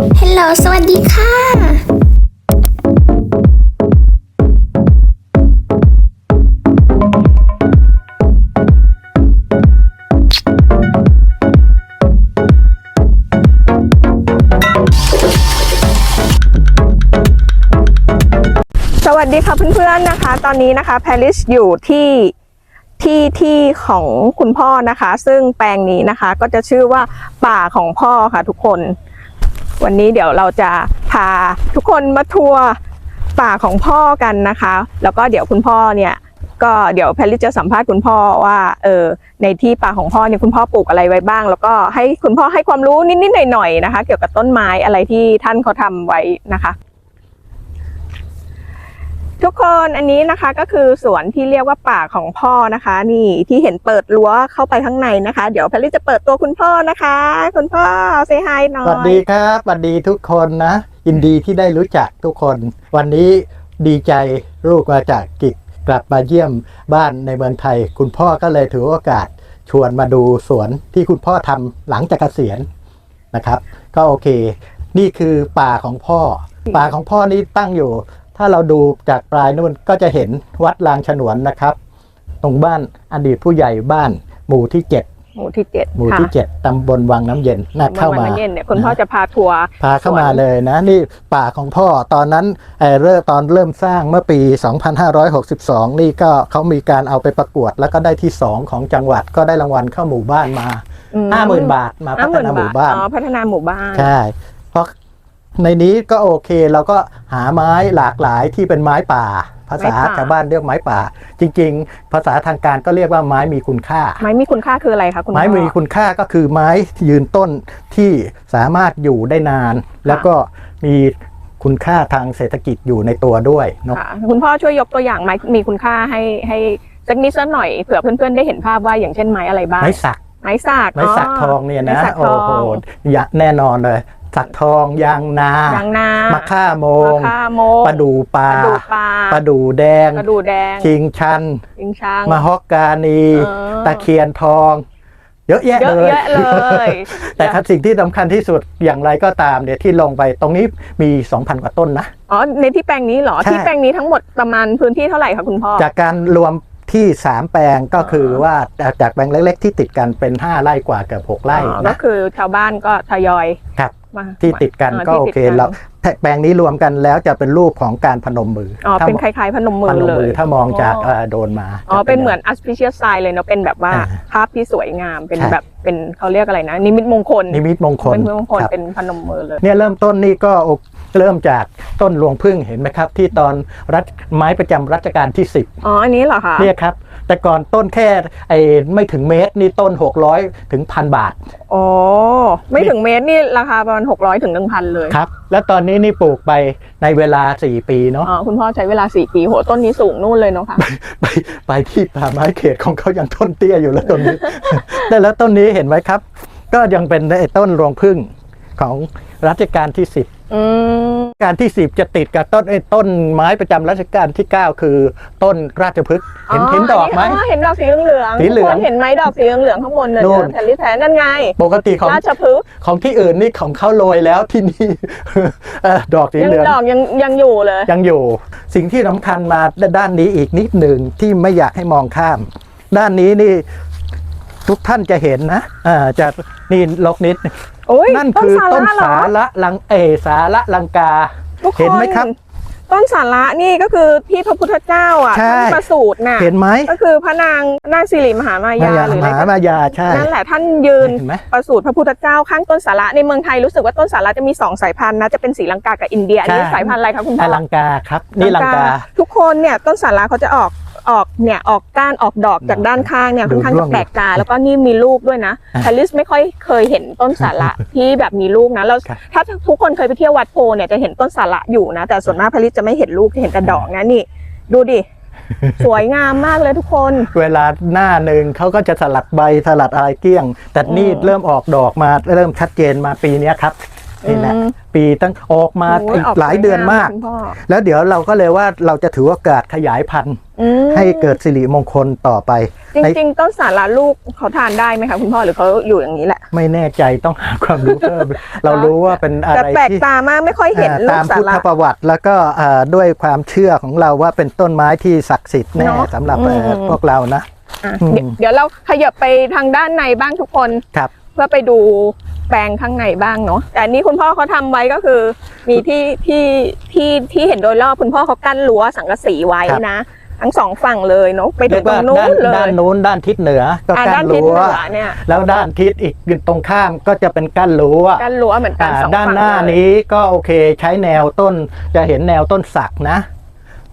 ฮัลโหล สวัสดีค่ะสวัสดีค่ะเพื่อนๆนะคะ ตอนนี้นะคะแพริสอยู่ที่ที่ที่ของคุณพ่อนะคะ ซึ่งแปลงนี้นะคะก็จะชื่อว่าป่าของพ่อค่ะทุกคน วันนี้เดี๋ยวเราจะพาทุกคนมาทัวร์ป่าของพ่อกันนะคะ แล้วก็เดี๋ยวคุณพ่อเนี่ยก็เดี๋ยวแพริจะสัมภาษณ์คุณพ่อว่าเออในที่ป่าของพ่อเนี่ยคุณพ่อปลูกอะไรไว้บ้าง แล้วก็ให้คุณพ่อให้ความรู้นิดๆหน่อยๆนะคะ เกี่ยวกับต้นไม้อะไรที่ท่านเขาทำไว้นะคะ ทุกคนอันนี้นะคะก็คือสวนที่เรียกว่าป่าของพ่อนะคะ นี่ที่เห็นเปิดรั้วเข้าไปข้างในนะคะ เดี๋ยวแพรรี่จะเปิดตัวคุณพ่อนะคะ คุณพ่อเซฮายหน่อยสวัสดีครับสวัสดีทุกคนนะยินดีที่ได้รู้จักทุกคน วันนี้ดีใจลูกมาจากกิจกลับมาเยี่ยมบ้านในเมืองไทย คุณพ่อก็เลยถือโอกาสชวนมาดูสวนที่คุณพ่อทำหลังจากเกษียณนะครับ ก็โอเค นี่คือป่าของพ่อ ป่าของพ่อนี่ตั้งอยู่ ถ้าเราดูจากปลายนู่นก็จะเห็นวัดลางฉนวนนะครับ ตรงบ้านอดีตผู้ใหญ่บ้านหมู่ที่เจ็ดหมู่ที่เจ็ดหมู่ค่ะที่เจ็ดตำบลวังน้ำเย็นน่าเข้าวันมานั้นเย็นเนี่ยคุณพ่อจะพาทัวร์พาเข้ามาเลยนะ นี่ป่าของพ่อตอนนั้นเอ่อเริ่มตอนเริ่มสร้างเมื่อปี 2562 นี่ก็เขามีการเอาไปประกวด แล้วก็ได้ที่2ของจังหวัดก็ได้รางวัลเข้าหมู่บ้านมา50,000บาทมาพัฒนาหมู่บ้านอ๋อพัฒนาหมู่บ้านใช่เพราะ ในนี้ก็โอเคเราก็หาไม้หลากหลายที่เป็นไม้ป่า ภาษาไม้ป่า ชาวบ้านเรียกไม้ป่า จริง ๆ ภาษาทางการก็เรียกว่าไม้มีคุณค่า ไม้มีคุณค่าคืออะไรคะคุณพ่อ ไม้มีคุณค่าก็คือไม้ยืนต้นที่สามารถอยู่ได้นาน แล้วก็มีคุณค่าทางเศรษฐกิจอยู่ในตัวด้วยเนาะ ค่ะคุณพ่อช่วยยกตัวอย่างไม้มีคุณค่าให้ให้สักนิดสักหน่อยเผื่อเพื่อนๆได้เห็นภาพว่าอย่างเช่นไม้อะไรบ้างไม้สัก ไม้สักไม้สักทองเนี่ยไม้นะสักทโอ้อง โหยะแน่นอนเลย สักทองยางนายางนามะค่าโมงมะค่าโมงประดูปลาประดูปลา ประดูแดง กระดูแดงชิงชันชิงช้าง มะฮอกกานี เออ ตะเคียนทอง เยอะแยะเยอะเลย แยะเลยแต่ครับสิ่งที่สำคัญที่สุดอย่างไรก็ตามเนี่ยที่ลงไปตรงนี้มี 2,000 กว่าต้นนะ อ๋อในที่แปลงนี้เหรอ ใช่ ที่แปลงนี้ทั้งหมดประมาณพื้นที่เท่าไหร่คะคุณพ่อ จากการรวมที่ 3 แปลงก็คือว่าจากแปลงเล็ก ๆ ที่ติดกันเป็น 5 ไร่กว่าเกือบ6ไร่อ๋อก็นะคือชาวบ้านก็ทยอยครับมา ที่ติดกันก็ที่โอติดเคกันเราแปลงนี้รวมกันแล้วจะเป็นรูปของการพนมมืออ๋อถ้าเป็นคล้ายๆพนมมืพอนมเลมืยอถ้ามองจากเอ่อโดนมาอ๋อจะเป็นเหมือน auspicious sign เลยเนาะเป็นแบบว่าอ่าภาพที่สวยงามเป็นใช่แบบเป็นเขาเรียกอะไรนะ นิมิตมงคลนิมิตมงคลเป็นนิมิตมงคลครับเป็นพนมมือเลยเนี่ยเริ่มต้นนี่ก็เริ่มจากต้นรวงพึ่งเห็นไหมครับ ที่ตอนรัชไม้ประจำรัชกาลที่ 10อ๋ออันนี้เหรอคะเนี่ยครับ แต่ก่อนต้นแค่ไอ้ไม่ถึงเมตรนี่ต้น 600 ถึงพันบาท อ๋อ ไม่ถึงเมตรนี่ราคาประมาณ 600 ถึง 1,000 เลย ครับ แล้วตอนนี้นี่ปลูกไปในเวลา 4 ปีเนาะอ๋อคุณพ่อใช้เวลา 4 ปีโหต้นนี้สูงนู่นเลยเนาะค่ะไปไปที่ป่าไม้เขตของเขายังต้นเตี้ยอยู่เลยต้นนี้แต่แล้วต้นนี้เห็นไหมครับ ก็ยังเป็นไอ้ต้นรวงพึ่งของ รัชกาลที่10อืมการที่10จะติดกับต้นไอ้ต้นไม้ประจำรัชกาลที่9คือต้นราชพฤกษ์เห็นเห็นดอกไหม เห็นดอกสีเหลืองๆสีเหลืองทุกคนเห็นไหมดอกสีเหลืองๆข้างบนเลยนู่น แผ่นลิแทนนั่นไง ปกติของราชพฤกษ์ของที่อื่นนี่ของเขาโรยแล้วที่นี่ เอ่อดอกสียังเหลือง ดอกยังยังอยู่เลย ยังอยู่สิ่งที่สำคัญมาด้านนี้อีกนิดหนึ่งที่ไม่อยากให้มองข้าม ด้านนี้นี่ทุกท่านจะเห็นนะอ่าจะนี่ลกนิด โอ้ยนั่นคือต้นเหรอสาระลังเอสาระลังกาทุกคนเห็นไหมครับ ต้นสาระนี่ก็คือที่พระพุทธเจ้าอะใช่ท่านประสูติน่ะเห็นไหมก็คือพระนางนางสิริมหามายาหรืออะไรมหาก็มายาใช่นั่นแหละท่านยืนเห็นไหมประสูติพระพุทธเจ้าข้างต้นสาระในเมืองไทยรู้สึกว่าต้นสาระจะมีสองสายพันธุ์นะจะเป็นสีลังกากับอินเดียอันนี้ใช่สายพันธุ์อะไรคะคุณพ่อะอลังกาครับนี่ลังกา ทุกคนเนี่ยต้นสาระเขาจะออก ออกเนี่ยออกก้านออกดอกจากด้านข้างเนี่ยดูค่อนข้างร่จะวงแปลกตาแล้วก็นี่มีลูกด้วยนะอะแพลิสไม่ค่อยเคยเห็นต้นสาระที่แบบมีลูกนะแล้วครับถ้าทุกคนเคยไปเที่ยววัดโพเนี่ยจะเห็นต้นสาระอยู่นะ แต่ส่วนมากแพลิสจะไม่เห็นลูกจะเห็นแต่ดอกนะนี่ ดูดิสวยงามมากเลยทุกคน เวลาหน้าหนึ่งเขาก็จะสลัดใบสลัดอะไรเกลี้ยง แต่นี่อืมเริ่มออกดอกมาเริ่มชัดเจนมาปีเนี้ยครับ นี่แหละอืมปีตั้งออกมาโอ้อีกกหลายเดือนมากคุณพ่อแล้วเดี๋ยวเราก็เลยว่าเราจะถือโอกาสขยายพันธุ์อืมให้เกิดสิริมงคลต่อไป จริงๆต้นสาระลูกเขาทานได้ไหมคะคุณพ่อหรือเขาอยู่อย่างนี้แหละ ไม่แน่ใจต้องหาความรู้เพิ่มเรารู้ว่าเป็นอะแต่ไรแปลกที่ตามากไม่ค่อยเห็นอ่าลูตากมสาพุทธระประวัติ แล้วก็อ่าด้วยความเชื่อของเราว่าเป็นต้นไม้ที่ศักดิ์สิทธิ์แน่เนอะสำหรับอืมเอ่อพวกเรานะอะอืมเดี๋ยวเดี๋ยวเราขยับไปทางด้านในบ้างทุกคนครับเพื่อไปดู แปลงข้างในบ้างเนาะแต่อันนี้คุณพ่อเขาทำไว้ก็คือ มีที่ที่ที่ที่เห็นโดยรอบคุณพ่อเขากั้นรั้วสังกะสีไว้ครับนะ ทั้งสองฝั่งเลยเนาะไปถึเรียงกตรว่างนู้ด้านนเลด้านยนู้นด้านทิศเหนือก็อ่ากั้ด้านนทิศรั้เหวนือเนี่ยแล้วด้านทิศอีกตรงข้ามก็จะเป็นกั้นรั้วกั้นรั้วเหมือนกันอ่าสองด้านฝั่งหน้าเลยนี้ก็โอเคใช้แนวต้นจะเห็นแนวต้นสักนะ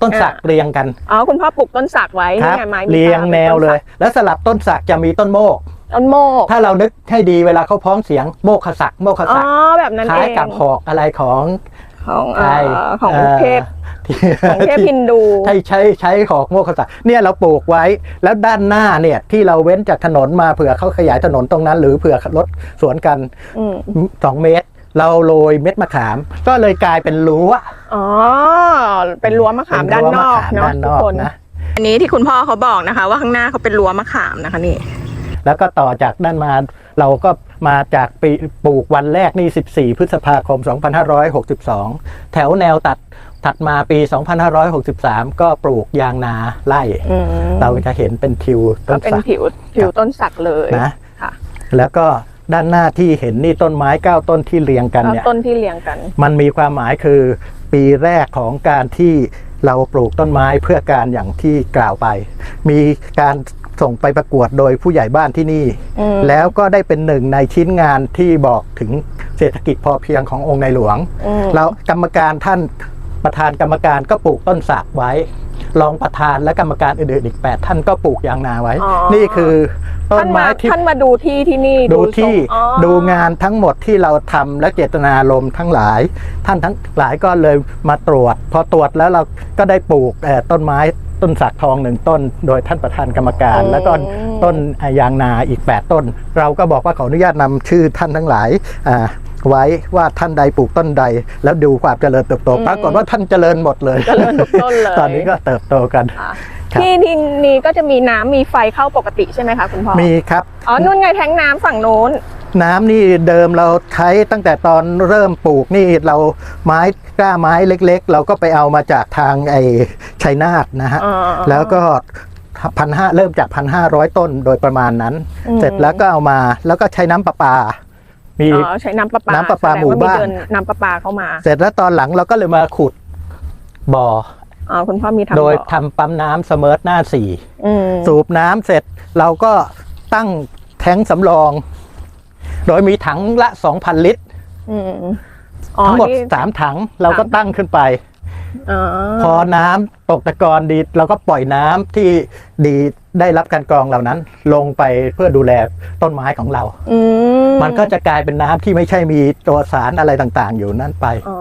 ต้นสักอ่าเรียงกัน อ๋อ คุณพ่อปลูกต้นสักไว้ครันี่บไงไม้มีเรียงตาแนวป็เลยต้นสักแล้วสลับต้นสักจะมีต้นโมก ต้นโมกถ้าเรานึกให้ดีเวลาเขาพ้องเสียงโมกขสักโมกขอ๋อสักแบบนั้นคล้าเอยงกับหอกอะไรของของเอ่ไทยอของอ่าเทพที่ของเทพฮินดู ใช้ใช้ใช้หอกโมกขสักเนี่ยเราปลูกไว้แล้วด้านหน้าเนี่ยที่เราเว้นจากถนนมาเผื่อเขาขยายถนนตรงนั้น หรือเผื่อรถสวนกันอืมสองเมตร เราโรยเม็ดมะขาม ก็เลยกลายเป็นรั้วอ๋อ เป็นรั้วมะขามเป็ด้านรั้วนอกมะขามเนาะด้านทุนกอกคน นะ อันนี้ที่คุณพ่อเขาบอกนะคะ ว่าข้างหน้าเขาเป็นรั้วมะขามนะคะนี่ แล้วก็ต่อจากนั้นมาเราก็มาจากปีปลูกวันแรกนี่ 14 พฤษภาคม 2562 แถวแนวตัดถัดมาปี 2563 ก็ปลูกยางนาไร่อืมเราจะเห็นเป็นทิวก็ต้นเป็นสักผิวผิวต้นสักเลยนะค่ะแล้วก็ด้านหน้าที่เห็นนี่ต้นไม้เก้าต้นที่เรียงกันแล้วเนี่ยต้นที่เรียงกัน มันมีความหมายคือปีแรกของการที่เราปลูกต้นไม้เพื่อการอย่างที่กล่าวไป มีการ ส่งไปประกวดโดยผู้ใหญ่บ้านที่นี่อืมแล้วก็ได้เป็นหนึ่งในชิ้นงานที่บอกถึงเศรษฐกิจพอเพียงขององค์ในหลวงอืมแล้วกรรมการท่านประธานกรรมการก็ปลูกต้นสักไว้ รองประธานและกรรมการอื่นๆอีก 8 ท่านก็ปลูกยางนาไว้อ๋อนี่คือต้นท่านมาไม้ที่ท่านมาดูที่ที่นี่ดูที่ทรงอ๋อดูงานทั้งหมดที่เราทำและเจตนารมณ์ทั้งหลาย ท่านทั้งหลายก็เลยมาตรวจ พอตรวจแล้วเราก็ได้ปลูกเอ่อต้นไม้ ต้นสักทองหนึ่งต้น โดยท่านประธานกรรมการ แล้วก็ต้นยางนาอีก 8 ต้น เราก็บอกว่าขออนุญาตนำชื่อท่านทั้งหลายอ่าไว้ว่าท่านใดปลูกต้นใด แล้วดูความเจริญเติบโตปรากฏว่าท่านเจริญหมดเลยเจริญทุกต้นเลยตอนนี้ก็เติบโตกันค่ะครับที่ที่นี้ก็จะมีน้ำมีไฟเข้าปกติใช่ไหมคะคุณพ่อมีครับอ๋อนู่นไงแทงน้ำฝั่งโน้น น้ำนี่เดิมเราใช้ตั้งแต่ตอนเริ่มปลูกนี่เราไม้กล้าไม้เล็กๆ เราก็ไปเอามาจากทางไอ้ชัยนาทนะฮะอ๋อแล้วก็พันห้าเริ่มจากพันห้าร้อยต้นโดยประมาณนั้นอืมเสร็จแล้วก็เอามาแล้วก็ใช้น้ำประปามีอ๋อใช้น้ำประปาน้ำประปาแสดงหมู่ว่บ้านเดิน้ำประปาเข้ามา เสร็จแล้วตอนหลังเราก็เลยมาขุดบ่ออ๋อคุณพ่อมีทำโดยบ่อทำปั๊มน้ำเสมอหน้าสี่อืมสูบน้ำเสร็จเราก็ตั้งแท้งสำรอง โดยมีถังละ 2,000 ลิตร อืมทั้งหมดนี่3ถังเราก็สามตั้งขึ้นไป อ๋อพอน้ำตกตะกอนดีเราก็ปล่อยน้ำที่ดีได้รับการกรองเหล่านั้น ลงไปเพื่อดูแลต้นไม้ของเรา อืมมันก็จะกลายเป็นน้ำที่ไม่ใช่มีตัวสารอะไรต่างๆ อยู่นั่นไปอ๋อ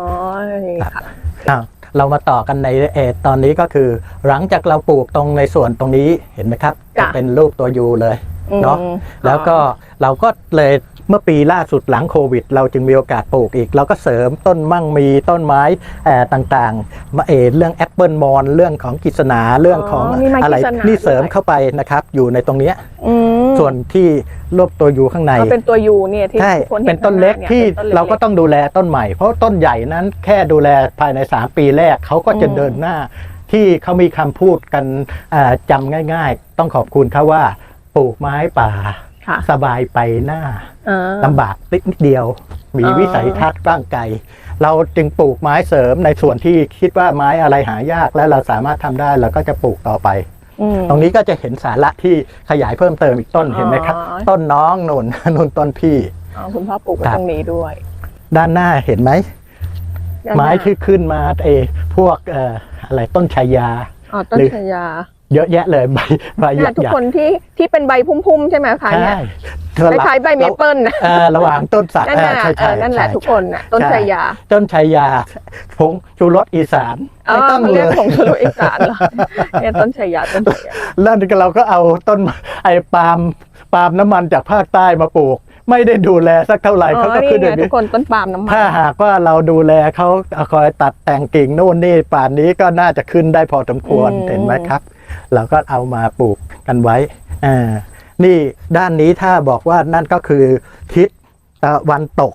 นี่ค่ะ อ้าวเรามาต่อกันในเออตอนนี้ก็คือ หลังจากเราปลูกตรงในส่วนตรงนี้เห็นไหมครับ จ้ะ จะเป็นรูปตัวยูเลย เนาะ อืมแล้วก็เราก็เลย เมื่อปีล่าสุดหลังโควิด เราจึงมีโอกาสปลูกอีก เราก็เสริมต้นมั่งมีต้นไม้เอ่อต่างๆมาเออเรื่องแอปเปิลมอนเรื่องของกิษณาเรื่องของอ๋อมีไม้อะไรกฤษณานี่เสริมด้วยเข้าไปนะครับ อยู่ในตรงเนี้ยอืมส่วนที่รวบตัวอยู่ข้างในก็เป็นตัวยูเนี่ยที่ใช่ทุกคนห็เป็นต้นเล็กข้างหาที่นี่ยป็นต้นเราก็ต้องดูแลต้นใหม่ เพราะต้นใหญ่นั้นแค่ดูแลภายใน 3 ปีแรกเขาก็จะอืมเดินหน้า ที่เขามีคำพูดกันอ่าจำง่าย ๆ ต้องขอบคุณเขาว่าปลูกไม้ป่าค่ะ สบายไปหน้าอ่าลำบากนิดเดียว มีอ๋อวิสัยทัศน์กว้างไกลเราจึงปลูกไม้เสริมในส่วนที่คิดว่าไม้อะไรหายากและเราสามารถทำได้เราก็จะปลูกต่อไปอืมตรงนี้ก็จะเห็นสาระที่ขยายเพิ่มเติมอีกต้นเห็นไหมครับอ๋อต้นน้องหนุนนุ่นต้นพี่อ๋อคุณพ่อปลูกไว้ครับตรงนี้ด้วย ด้านหน้าเห็นไหมไม้ที่ขึ้นมาเออพวกเอ่ออะไรต้นชายาอ๋อต้นหรือชายา เยอะแยะเลยใบใบหเนี่ยัยกทุกหยักคนที่ที่เป็นใบพุ่มๆ ใช่ไหมคะเนี่ใช่ยสลับคล้ายๆใบเมเปิลนะเอ่อระหว่างต้นสักนั่นเอน่ะอใช่เอใช่อนั่นแหละใช่ทุกคนน่ะต้นใช่ชายา ต้นชายาผงชูรสอีสานอ๋อไม่ต้องมันเลเรียกยผงชูรสอีสานเหรอเนี่ยต้นชายาต้นชายาแล้วเราก็เอาต้นไอ้ปาล์มปาล์มน้ำมันจากภาคใต้มาปลูกไม่ได้ดูแลสักเท่าไหร่เขาก็นี่ขึ้นอไงย่างทุนี้กคนต้นปาล์มน้ำมันถ้าหากว่าเราดูแลเขาคอยตัดแต่งกิ่งนู่นนี่ป่านนี้ก็น่าจะขึ้นได้พอสมควรอืมเห็นไหมครับ เราก็เอามาปลูกกันไว้อ่านี่ด้านนี้ถ้าบอกว่านั่นก็คือทิศตะวันตก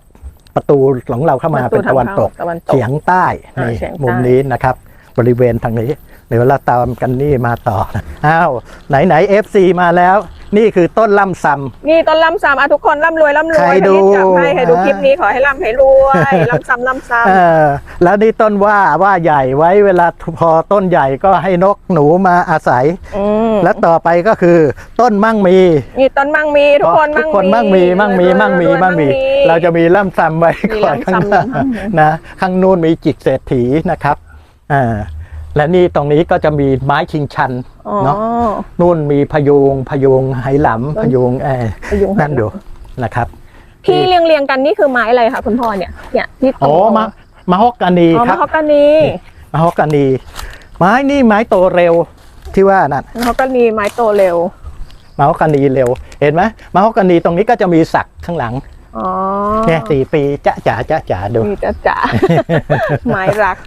ประตูของเราเข้ามาเป็นตะวันตกตะวันตกเฉียงใต้อ่านี่เฉียงใต้มุมนี้นะครับ บริเวณทางนี้เดี๋ยวเราตามกันนี่มาต่อนะอ้าวไหนไหนเอฟซีมาแล้ว นี่คือต้นล่ำซำ นี่ต้นลำซำอะทุกคนร่ำรวยร่ำรวยใครดูจับให้ใครดูอ่าคลิปนี้ขอให้ร่ำให้รวยลำซำลำซเออแล้วนี่ต้นว่าว่าใหญ่ไว้เวลาพอต้นใหญ่ก็ให้นกหนูมาอาศัยำอืมและต่อไปก็คือ ต้นมั่งมีนี่ต้นมั่งมีทุกคนทุกคนมั่งมีมั่งมีมั่งมีมั่งมี เราจะมีล่ำซ้ำไว้มีก่อนข้างล่ำหน้าซ้ำมั่งมีนะข้างนู้นมีจิตเศรษฐีนะครับอ่า และนี่ตรงนี้ก็จะมีไม้ชิงชันอ๋อเนาะนู่นมีพยุงพยุงไหหลำพยุงเออพยุงไหหลำนั่นดูนะครับพี่เรียงเรียงๆกันนี่คือไม้อะไรคะคุณพ่อเนี่ยเนี่ยที่ตรงโอ้มามาฮอกกานีอ๋อครัมาบฮอกกานีมาฮอกกานี ไม้นี่ไม้โตเร็วที่ว่านั่นมาฮอกกานีไม้โตเร็วมาฮอกกานีเร็ว เห็นไหมมาฮอกกานีตรงนี้ก็จะมีสักข้างหลัง อ๋อเนี่ยสี่ปีจะจ๋าจะจ๋าดู มีจ้าจ๋า ไม้รัก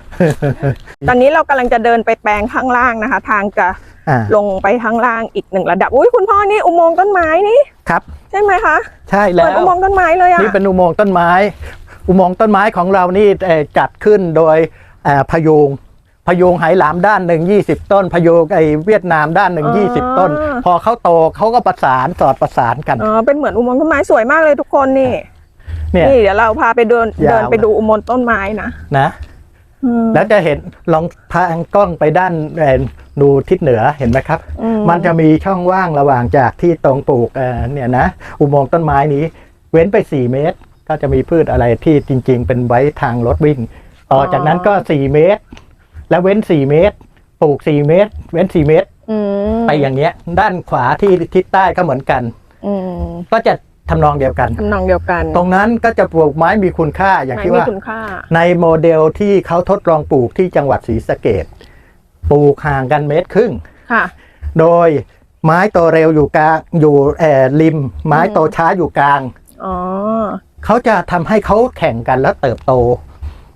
ตอนนี้เรากำลังจะเดินไปแปลงข้างล่างนะคะ ทางจะอ่าลงไปข้างล่างอีกหนึ่งระดับ อุ้ยคุณพ่อนี่อุโมงค์ต้นไม้นี่ ครับ ใช่ไหมคะใช่เหแล้มือนวอุโมงค์ต้นไม้เลยอะ นี่เป็นอุโมงค์ต้นไม้ อุโมงค์ต้นไม้ของเรานี่เอ่อจัดขึ้นโดยเอ่อพยุง พยุงไหหลามด้านหนึ่งยี่สิบต้น พยุงไอเวียดนามด้านหนึ่งยี่สิบต้น พอเขาโตเขาก็ประสานสอดประสานกันอ๋อเป็นเหมือนอุโมงค์ต้นไม้สวยมากเลยทุกคนนี่ เนี่ย นี่เดี๋ยวเราพาไปเดินยาว เดินไปดูอุโมงค์ต้นไม้นะนะ อืม แล้วจะเห็นลองพางกล้องไปด้านเอ่อดูทิศเหนือเห็นไหมครับ อืมันจะมีช่องว่างระหว่างจากที่ตรงปลูกเอ่อเนี่ยนะอุโมงค์ต้นไม้นี้ เว้นไป 4 เมตร ก็จะมีพืชอะไรที่จริง ๆ เป็นไว้ทางรถวิ่ง ต่อจากนั้นก็ 4 เมตร แล้วเว้น4เมตร ปลูก4เมตร เว้น4เมตร อืมไปอย่างเงี้ย ด้านขวาที่ทิศใต้ก็เหมือนกัน อืมก็จะทำนองเดียวกัน ทำนองเดียวกันตรงนั้นก็จะปลูกไม้มีคุณค่าอย่างไม้ที่มีว่า คุณค่า ในโมเดลที่เขาทดลองปลูกที่จังหวัดศรีสะเกดปลูกห่างกันเมตรครึ่ง ค่ะ โดยไม้โตเร็วอยู่กลางอยู่แออริม ไม้โตช้าอยู่กลาง อ๋อ เขาจะทำให้เขาแข่งกันแล้วเติบโต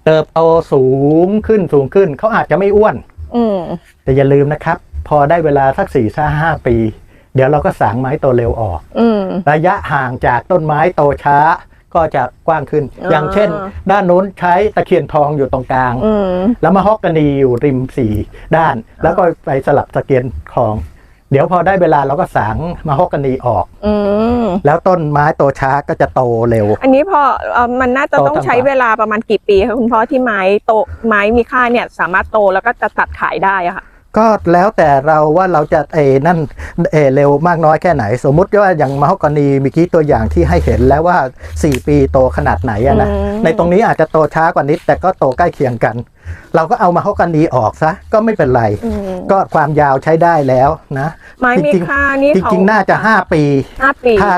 เติบโตสูงขึ้นสูงขึ้น เขาอาจจะไม่อ้วน อืมแต่อย่าลืมนะครับ พอได้เวลาสักสี่ห้าปี เดี๋ยวเราก็สางไม้โตเร็วออก อืม ระยะห่างจากต้นไม้โตช้าก็จะกว้างขึ้น อ่า อย่างเช่น ด้านนู้นใช้ตะเคียนทองอยู่ตรงกลาง อืม แล้วมาฮอกกานีอยู่ริมสี่ด้าน แล้วก็ไปสลับตะเกียนทอง เดี๋ยวพอได้เวลาเราก็สางมาฮอกกานีออก อืมแล้วต้นไม้โตช้าก็จะโตเร็ว อันนี้พอเอ่อมันน่าจะโตต้องตามใช้เวลาประมาณกี่ปีคะคุณพ่อที่ไม้โตไม้มีค่าเนี่ยสามารถโตแล้วก็จะตัดขายได้อะค่ะ ก็แล้วแต่เราว่าเราจะเออนั่นเออเร็วมากน้อยแค่ไหน สมมุติว่าอย่างมาฮอกกานีเมีกี้ตัวอย่างที่ให้เห็นแล้วว่า 4 ปีโตขนาดไหนอะนะอืม ในตรงนี้อาจจะโตช้ากว่านิดแต่ก็โตใกล้เคียงกัน เราก็เอามาฮอกกานีออกซะก็ไม่เป็นไร อืมก็ความยาวใช้ได้แล้วนะ ไม้มีจริงๆ ค่านี่จเขาริงๆ น่าจะ 5 ปี ห้าปีถ้า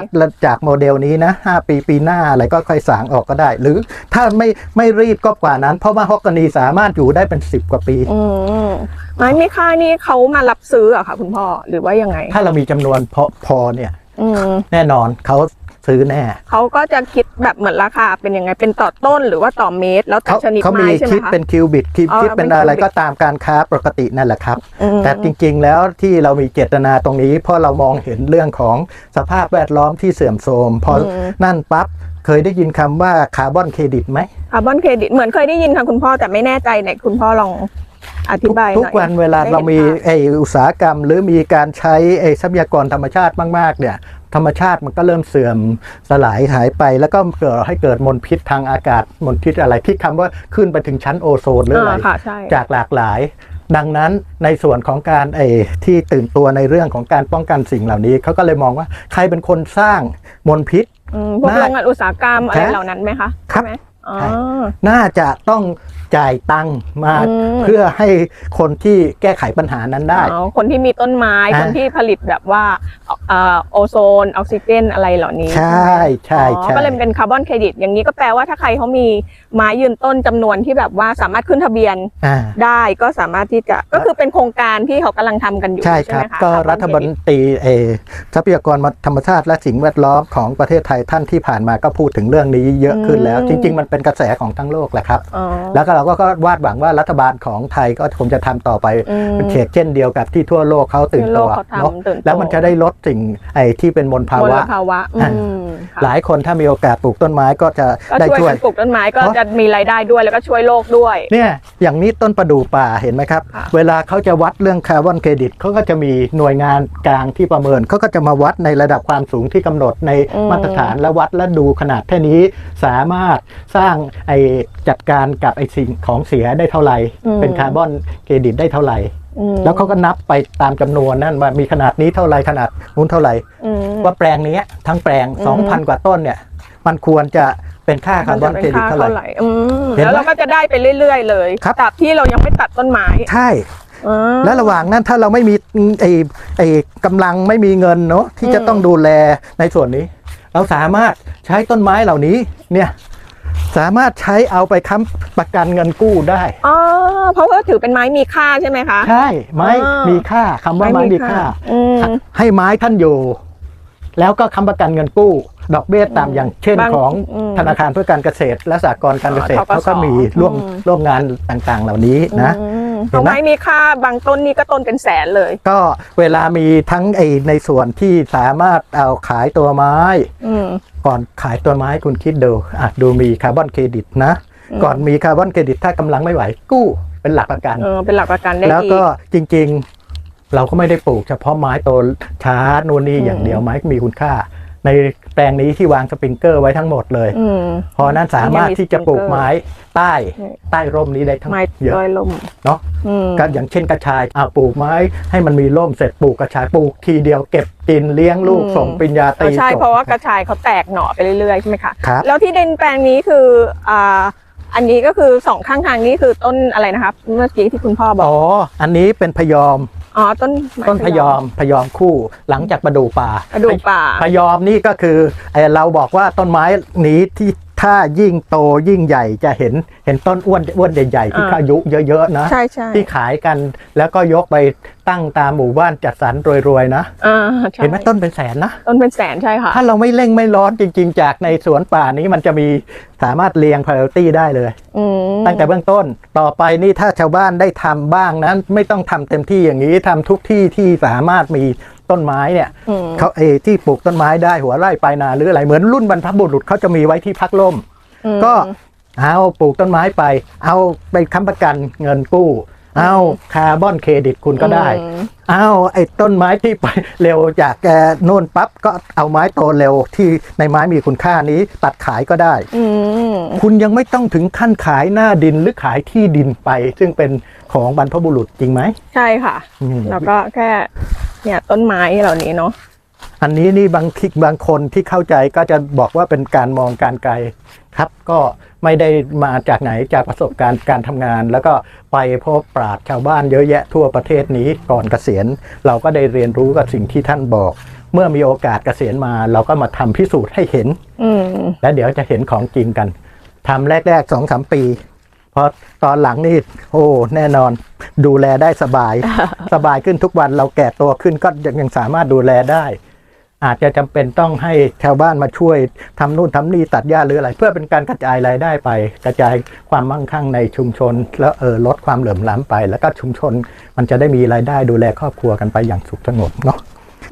จากโมเดลนี้นะ 5 ปีปีหน้าอะไรก็ค่อยสางออกก็ได้ หรือถ้าไม่ไม่รีบก็กว่านั้น เพราะว่าฮอกกานีสามารถอยู่ได้เป็น 10 กว่าปี อืมไม้มีค่านี่เขามารับซื้ออะค่ะ คุณพ่อหรือว่ายังไงถ้าเรามีจำนวนพอพอเนี่ย อืมแน่นอนเขา ซื้อแน่ เขาก็จะคิดแบบเหมือนราคาเป็นยังไงเป็นต่อต้นหรือว่าต่อเมตร แล้วแต่เขาชนิดเขาไม้มีใช่ไหมคิดคะ เป็นคิวบิตคิดอ๋อคิดเป็นเป็นอะไรคิวบิตก็ตามการค้าปกตินั่นแหละครับ อืม แต่จริงๆแล้วที่เรามีเจตนาตรงนี้ เพราะเรามองเห็นเรื่องของสภาพแวดล้อมที่เสื่อมโทรมพออนั่นปั๊บเคยได้ยินคำว่าคาร์บอนเครดิตไหม คาร์บอนเครดิตเหมือนเคยได้ยินค่ะคุณพ่อแต่ไม่แน่ใจไหนคุณพ่อลองอธิทุกบายหน่อยทุกวันเวลาได้ห็นเรามีภพ ไออุตสาหกรรม หรือมีการใช้ไอทรัพยากรธรรมชาติมากๆเนี่ย ธรรมชาติมันก็เริ่มเสื่อมสลายหายไป แล้วก็เกิดให้เกิดมลพิษทางอากาศมลพิษอะไรที่คำว่าขึ้นไปถึงชั้นโอโซนหรืออะไรอ่าค่ะใช่จากหลากหลาย ดังนั้นในส่วนของการไอที่ตื่นตัวในเรื่องของการป้องกันสิ่งเหล่านี้เขาก็เลยมองว่าใครเป็นคนสร้างมลพิษอืมพวกน่าโรงงานอุตสาหกรรมอะไรครับเหล่านั้นไหมคะครับใช่ไหมอ๋อใช่น่าจะต้อง จ่ายตังค์มาอืม เพื่อให้คนที่แก้ไขปัญหานั้นได้ อ๋อคนที่มีต้นไม้อ่า คนที่ผลิตแบบว่าเอ่อโอโซนออกซิเจนอะไรเหล่านี้ใช่ใช่อ๋อใช่ ก็เลยเป็นคาร์บอนเครดิต อย่างนี้ก็แปลว่าถ้าใครเขามีไม้ยืนต้นจำนวนที่แบบว่าสามารถขึ้นทะเบียนอ่าได้ก็สามารถที่จะก็คือเป็นโครงการที่เขากำลังทำกันอยู่ใช่ใช่คไหรัมบคะก็คารัฐบอนมนตรีเออทรัพยากรธรรมชาติและสิ่งแวดล้อมของประเทศไทยท่านที่ผ่านมาก็พูดถึงเรื่องนี้เยอะขึ้นแล้ว จริง ๆ มันเป็นกระแสของทั้งโลกแหละครับ อ๋อ แล้วก็เราก็ก็วาดหวังว่ารัฐบาลของไทยก็คงจะทำต่อไปอืมเป็นเฉกเช่นเดียวกับที่ทั่วโลกเขาตื่นทั่วโลตัวกเขาทำเนาะตื่นตัวแล้วมันจะได้ลดสิ่งไอ้ที่เป็นมลภามลวะภาวะอ่าอืมค่ะหลายคนถ้ามีโอกาสปลูกต้นไม้ก็จะก็ได้ช่วยช่วยกันปลูกต้นไม้ก็เพราะจะมีรายได้ด้วยแล้วก็ช่วยโลกด้วยเนี่ย อย่างนี้ต้นประดู่ป่าเห็นไหมครับค่ะเวลาเขาจะวัดเรื่องคาร์บอนเครดิตเขาก็จะมีหน่วยงานกลางที่ประเมินเขาก็จะมาวัดในระดับความสูงที่กำหนดในมาตรฐานและวัดและดูขนาดแค่นี้สามารถสร้างไอจัดการกับไอสิ่งของเสียได้เท่าไหร่ เป็นคาร์บอนเครดิตได้เท่าไหร่อืมแล้วเขาก็นับไปตามจำนวนนั่นว่ามีขนาดนี้เท่าไหร่ขนาดนู้นเท่าไหร่อืมว่าแปลงเนี้ยทั้งแปลงอืม2,000 กว่าต้นเนี่ย มันควรจะ เป็นค่าคาร์บอนเครดิตเท่าไหร่อืมเห็นไหมแล้วเราก็จะได้ไปเรื่อย ๆ เลยครับตราบที่เรายังไม่ตัดต้นไม้ใช่อ่าและระหว่างนั้นถ้าเราไม่มีไอ้ไอ้กำลังไม่มีเงินเนาะที่จะอืมต้องดูแลในส่วนนี้ เราสามารถใช้ต้นไม้เหล่านี้เนี่ยสามารถใช้เอาไปค้ำประกันเงินกู้ได้อ๋อเพราะว่าถือเป็นไม้มีค่าใช่ไหมคะ ใช่ ไม้อ่ามีมีค่าคำว่าไม้มีค่าอืมให้ไม้ท่านอยู่ แล้วก็ค้ำประกันเงินกู้ ดอกเบี้ยต่ำอย่างเช่นบางของอืมธนาคารเพื่อการเกษตร และสหกรณ์การเกษตรอ๋อเขาก็มีร่วมอืม ร่วมงานต่างๆ เหล่านี้นะ อืมเห็นไหมเอาไม้มีค่าบางต้นนี่ก็ต้นเป็นแสนเลย ก็เวลามีทั้งไอในส่วนที่สามารถเอาขายตัวไม้ อืม ก่อนขายตัวไม้คุณคิดดูอะดูมีคาร์บอนเครดิตนะ อืม ก่อนมีคาร์บอนเครดิตถ้ากำลังไม่ไหวกู้เป็นหลักประกัน เออเป็นหลักประกันได้แล้วอีก็กจริงๆ เราก็ไม่ได้ปลูกเฉพาะไม้โตช้านู่นนี่อืม อย่างเดียวไม้มีคุณค่า ในแปลงนี้ที่วางสปริงเกอร์ไว้ทั้งหมดเลยอืม เพราะนั้นสามารถที่จะปลูกไม้ใต้อืมใต้ร่มนี้ได้ทั้งไม้เยอะลอยลมเนาะอืมก็อย่างเช่นกระชายอ่าปลูกไม้ให้มันมีร่มเสร็จปลูกกระชายปลูกทีเดียวเก็บกินเลี้ยงลูกอืมส่งปริญญาตอ๋รีอใช่จบเพราะว่ากระชายเขาแตกหน่อไปเรื่อยๆใช่ไหมคะครับ แล้วที่ดินแปลงนี้คืออ่าอันนี้ก็คือสองข้างทางนี้คือต้นอะไรนะครับ เมื่อกี้ที่คุณพ่อบอก อ๋ออันนี้เป็นพยอม อ๋อต้นไม้ต้นพยอมพยอมคู่หลังจากประดู่ป่ากระดูกป่าพยอมนี่ก็คือไอ้เราบอกว่าต้นไม้นี้ที่ ถ้ายิ่งโตยิ่งใหญ่จะเห็นเห็นต้นอ้วนอ้วนใหญ่ๆที่อ่าเขาอายุเยอะๆนะใช่ใช่ที่ขายกันแล้วก็ยกไปตั้งตามหมู่บ้านจัดสรรรวยๆนะอ่าใช่เห็นไหมต้นเป็นแสนนะต้นเป็นแสนใช่ค่ะถ้าเราไม่เร่งไม่ร้อนจริง ๆ จากในสวนป่านี้มันจะมีสามารถเรียง priority ได้เลยอืมตั้งแต่เบื้องต้นต่อไปนี่ถ้าชาวบ้านได้ทำบ้างนั้นไม่ต้องทำเต็มที่อย่างนี้ทำทุกที่ที่สามารถมี ต้นไม้เนี่ยอืมเขาเออที่ปลูกต้นไม้ได้หัวไร่ปลายนาหรืออะไรเหมือนรุ่นบรรพบุรุษเขาจะมีไว้ที่พักล่มอืมก็เอาปลูกต้นไม้ไป เอาไปค้ำประกันเงินกู้ เอาคาร์บอนเครดิตคุณก็ได้อืมเอาไอ้ต้นไม้ที่ไปเร็วจากแกโน่นปั๊บก็เอาไม้โตเร็วที่ในไม้มีคุณค่านี้ตัดขายก็ได้อืมคุณยังไม่ต้องถึงขั้นขายหน้าดินหรือขายที่ดินไป ซึ่งเป็นของบรรพบุรุษจริงไหม ใช่ค่ะอืมแล้วก็แค่เนี่ยต้นไม้เหล่านี้เนาะอันนี้นี่บางทีบางคนที่เข้าใจก็จะบอกว่าเป็นการมองการไกล ครับ ก็ไม่ได้มาจากไหนจากประสบการณ์การทำงาน แล้วก็ไปพบปราชญ์ชาวบ้านเยอะแยะทั่วประเทศนี้ก่อนเกษียณ เราก็ได้เรียนรู้กับสิ่งที่ท่านบอก เมื่อมีโอกาสเกษียณมา เราก็มาทำพิสูจน์ให้เห็น อืม แล้วเดี๋ยวจะเห็นของจริงกันทำแรกๆสองสามปีพอตอนหลังนี่โอ้แน่นอน ดูแลได้สบาย สบายขึ้นทุกวันเราแก่ตัวขึ้นก็ยังสามารถดูแลได้ อาจจะจำเป็นต้องให้ชาวบ้านมาช่วยทำนู่นทำนี่ตัดหญ้าหรืออะไร เพื่อเป็นการกระจายรายได้ไป กระจายความมั่งคั่งในชุมชน แล้วเออลดความเหลื่อมล้ำไป แล้วก็ชุมชนมันจะได้มีรายได้ดูแลครอบครัวกันไปอย่างสุขสงบเนาะ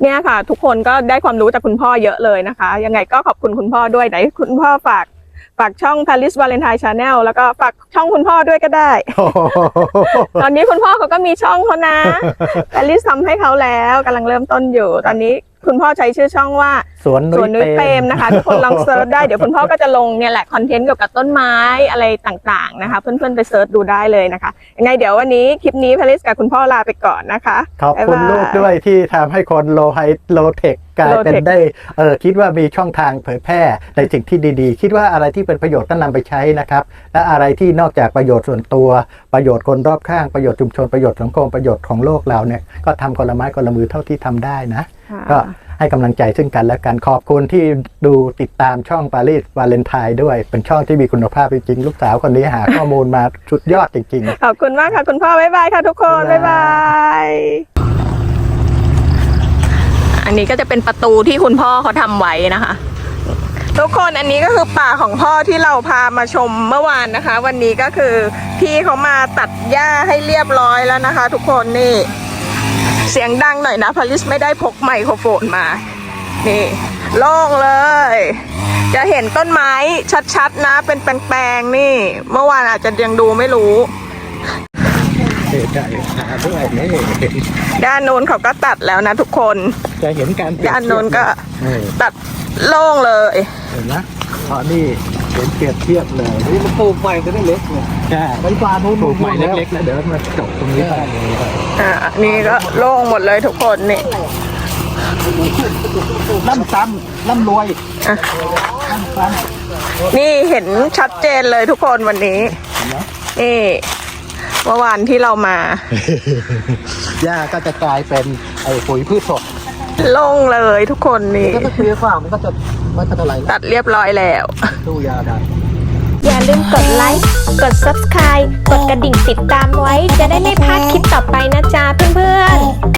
เนี่ยค่ะ ทุกคนก็ได้ความรู้จากคุณพ่อเยอะเลยนะคะ ยังไงก็ขอบคุณคุณพ่อด้วยไหนคุณพ่อฝากฝากช่อง Paris Valentine Channel แล้วก็ฝากช่องคุณพ่อด้วยก็ได้ ตอนนี้คุณพ่อเขาก็มีช่องเขานะ Paris ทำให้เขาแล้วกำลังเริ่มต้นอยู่ ตอนนี้ คุณพ่อใช้ชื่อช่องว่าสวนสวนนุ้ยเปรมนะคะ ทุกคนลองเซิร์ชได้เดี๋ยวคุณพ่อก็จะลงเนี่ยแหละคอนเทนต์เกี่ยวกับต้นไม้อะไรต่างๆนะคะ เพื่อนๆไปเซิร์ชดูได้เลยนะคะยังไงเดี๋ยววันนี้คลิปนี้พลิสกับคุณพ่อลาไปก่อนนะคะขอบคุณบ๊ายบายลูกด้วยที่ทำให้คนโลไฮโลเทคกลายเป็น Low-tech ได้เออคิดว่ามีช่องทางเผยแพร่ในสิ่งที่ดีๆ คิดว่าอะไรที่เป็นประโยชน์ก็นำไปใช้นะครับ และอะไรที่นอกจากประโยชน์ส่วนตัว ประโยชน์คนรอบข้างประโยชน์ชุมชนประโยชน์สังคมประโยชน์ของโลกเราเนี่ยก็ทำคนละไม้คนละมือเท่าที่ทำได้นะ ก็ให้กำลังใจซึ่งกันและกันขอบคุณที่ดูติดตามช่องปารีสวาเลนไทน์ด้วย เป็นช่องที่มีคุณภาพจริงๆ ลูกสาวคนนี้หาข้อมูลมาสุดยอดจริงๆขอบคุณมากค่ะ คุณพ่อ บ๊ายบายค่ะทุกคน บ๊าบ๊ายยบาบาย อันนี้ก็จะเป็นประตูที่คุณพ่อเขาทำไว้นะคะ ทุกคนอันนี้ก็คือป่าของพ่อที่เราพามาชมเมื่อวานนะคะ วันนี้ก็คือพี่เขามาตัดหญ้าให้เรียบร้อยแล้วนะคะ ทุกคนนี่ เสียงดังหน่อยนะพาริสไม่ได้พกไมโครโฟนมา นี่โล่งเลย จะเห็นต้นไม้ชัดๆนะ เป็นแปลงๆนี่ เมื่อวานอาจจะยังดูไม่รู้เสียใจหาด้วยนี่ด้านนู้นเขาก็ตัดแล้วนะทุกคน จะเห็นการเปรียบด้านนู้นก็เออตัดโล่งเลย เห็นนะพอนี่ เห็นเปรียบเทียบเลยนี่มันปลูกใหม่จะได้เล็กเนี่ยใช่ไปปลาโน้นปลูกใหม่เล็กๆแล้วเดี๋ยวมาจบตรงนี้ได้เลยอ่านี่ก็โล่งหมดเลยทุกคนนี่ล่ำซ้ำล่ำรวยอะล่ำซ้นี่เห็นชัดเจนเลยทุกคนวันนี้นี่เมื่อวานที่เรามาหญ้าก็จะกลายเป็นไอ้ปุ๋ยพืชสดโล่งเลยทุกคนนี่ำก็จะเคลียร์ฝ่ามันก็จะ มันก็จะไหลตัดเรียบร้อยแล้ว ตู้ยาได้อย่าลืมกดไลค์ กด Subscribe กดกระดิ่งติดตามไว้ จะได้ไม่พลาดคลิปต่อไปนะจ๊ะเพื่อนๆ